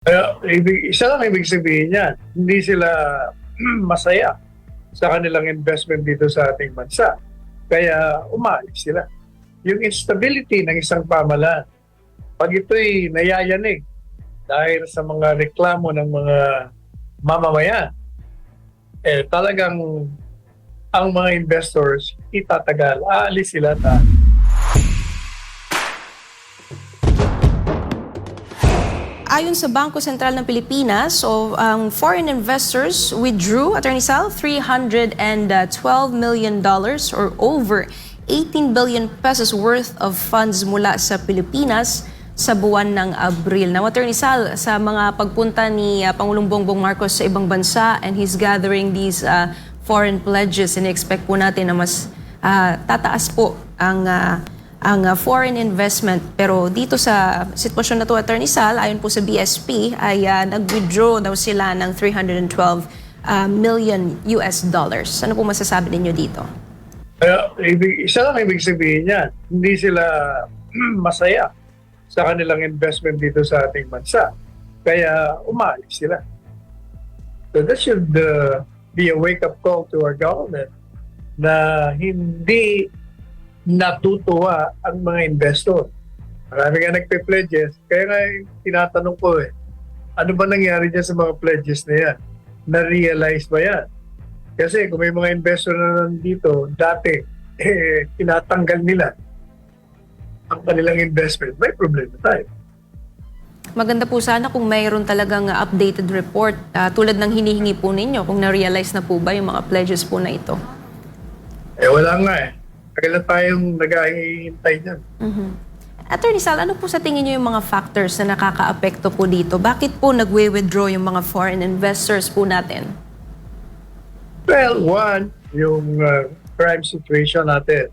Kaya, ibig, isa lang ibig sabihin niya, hindi sila masaya sa kanilang investment dito sa ating bansa. Kaya umalis sila. Yung instability ng isang pamalaan, pag ito'y nayayanig dahil sa mga reklamo ng mga mamamayan, eh talagang ang mga investors itatagal, aalis sila ta. Ayon sa Bangko Sentral ng Pilipinas, so, ang foreign investors withdrew, Attorney Sal, $312 million dollars or over 18 billion pesos worth of funds mula sa Pilipinas sa buwan ng Abril. Now, Attorney Sal, sa mga pagpunta ni uh, Pangulong Bongbong Marcos sa ibang bansa and he's gathering these uh, foreign pledges, in-expect po natin na mas uh, tataas po ang uh, ang uh, foreign investment. Pero dito sa sitwasyon na to, Attorney Sal, ayon po sa BSP, ay uh, nag-withdraw daw sila ng 312 uh, million US dollars. Ano po masasabi ninyo dito? Kaya, ibig, isa lang ibig sabihin niya, hindi sila masaya sa kanilang investment dito sa ating bansa. Kaya umalis sila. So that should uh, be a wake-up call to our government na hindi natutuwa ang mga investor. Marami nga nagpe-pledges. Kaya nga tinatanong ko eh, ano ba nangyari dyan sa mga pledges na yan? Na-realize ba yan? Kasi kung may mga investor na nandito, dati, eh, tinatanggal nila ang kanilang investment, may problema tayo. Maganda po sana kung mayroon talagang updated report uh, tulad ng hinihingi po ninyo kung na-realize na po ba yung mga pledges po na ito. Eh, wala nga eh. Tagal na tayong nag-ahihintay dyan. Mhm. Attorney Sal, ano po sa tingin niyo yung mga factors na nakaka-apekto po dito? Bakit po nagwe-withdraw yung mga foreign investors po natin? Well, one, yung uh, crime situation natin.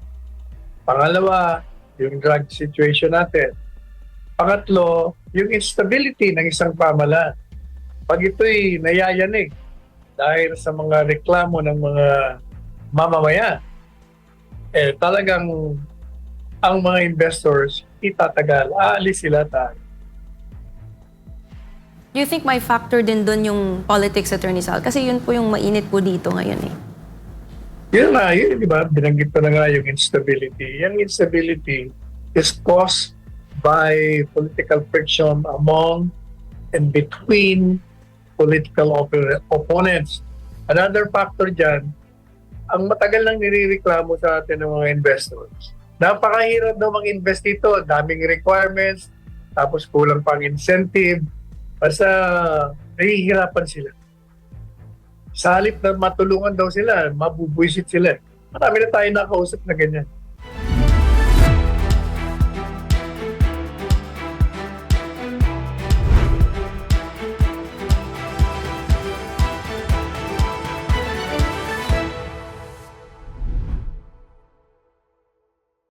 Pangalawa, yung drug situation natin. Pangatlo, yung instability ng isang pamalaan. Pag ito'y nayayanig dahil sa mga reklamo ng mga mamamayan, eh talagang ang mga investors itatagal, aalis sila tayo. Do you think may factor din doon yung politics, Attorney Sal? Kasi yun po yung mainit po dito ngayon eh. Yun na, yun, di ba? Binanggit ko na nga yung instability. Yung instability is caused by political friction among and between political op- opponents. Another factor dyan, ang matagal nang nirereklamo sa atin ng mga investors. Napakahirap daw mag-invest dito. Daming requirements, tapos kulang pang incentive. Basta nahihirapan sila sa halip na matulungan daw sila, mabubwisit sila. Marami na tayo nakausap na ganyan.